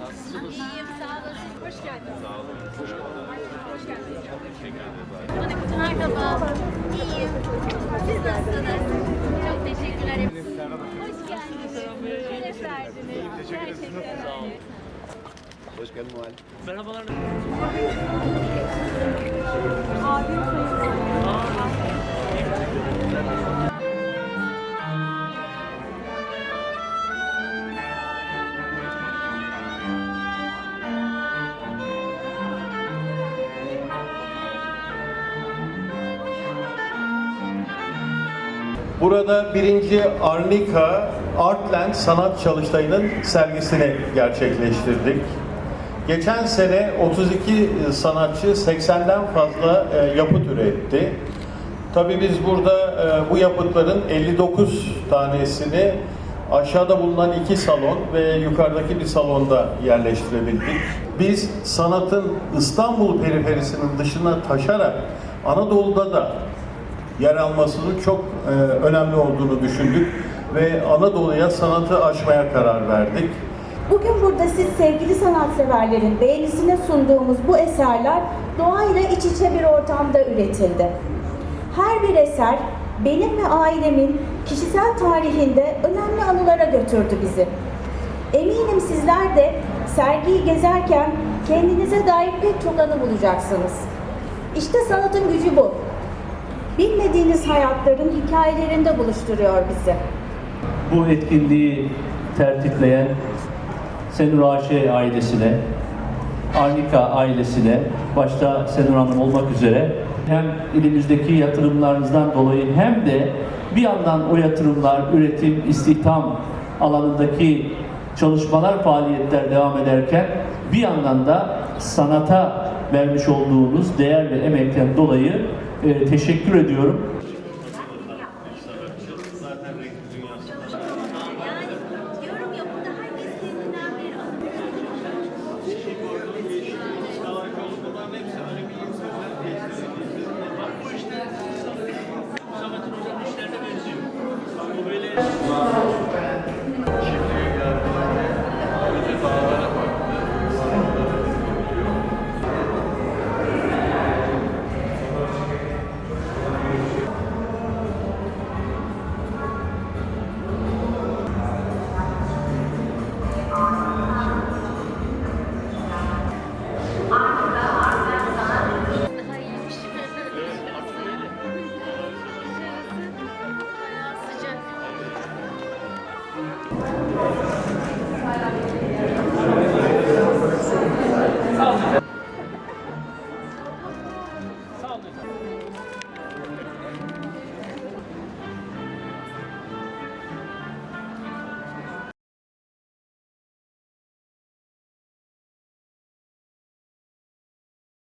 Nasılsınız? İyiyim, sağ olasın. Hoş geldiniz. Sağ olun. Hoş geldiniz. Hoş geldiniz. Teşekkür ederiz. Merhaba. İyiyim. Siz nasılsınız? Çok teşekkürler. Hoş geldiniz. Şeref verdiniz. Gerçekten. Sağ olun. Hoş geldin Muhal. Merhabalar. Burada birinci Arnika Artland Sanat Çalıştayı'nın sergisini gerçekleştirdik. Geçen sene 32 sanatçı 80'den fazla e, yapıt üretti. Tabii biz burada e, bu yapıtların 59 tanesini aşağıda bulunan iki salon ve yukarıdaki bir salonda yerleştirebildik. Biz sanatın İstanbul periferisinin dışına taşarak Anadolu'da da yer almasının çok e, önemli olduğunu düşündük ve Anadolu'ya sanatı aşmaya karar verdik. Bugün burada siz sevgili sanatseverlerin beğenisine sunduğumuz bu eserler doğayla iç içe bir ortamda üretildi. Her bir eser benim ve ailemin kişisel tarihinde önemli anılara götürdü bizi. Eminim sizler de sergiyi gezerken kendinize dair pek çok anı bulacaksınız. İşte sanatın gücü bu. Bilmediğiniz hayatların hikayelerinde buluşturuyor bizi. bu etkinliği tertipleyen Senur Ayşe ailesine, Arnika ailesine, başta Senur Hanım olmak üzere hem ilimizdeki yatırımlarınızdan dolayı hem de bir yandan o yatırımlar, üretim, istihdam alanındaki çalışmalar, faaliyetler devam ederken bir yandan da sanata vermiş olduğunuz değer ve emekten dolayı e, teşekkür ediyorum. Yani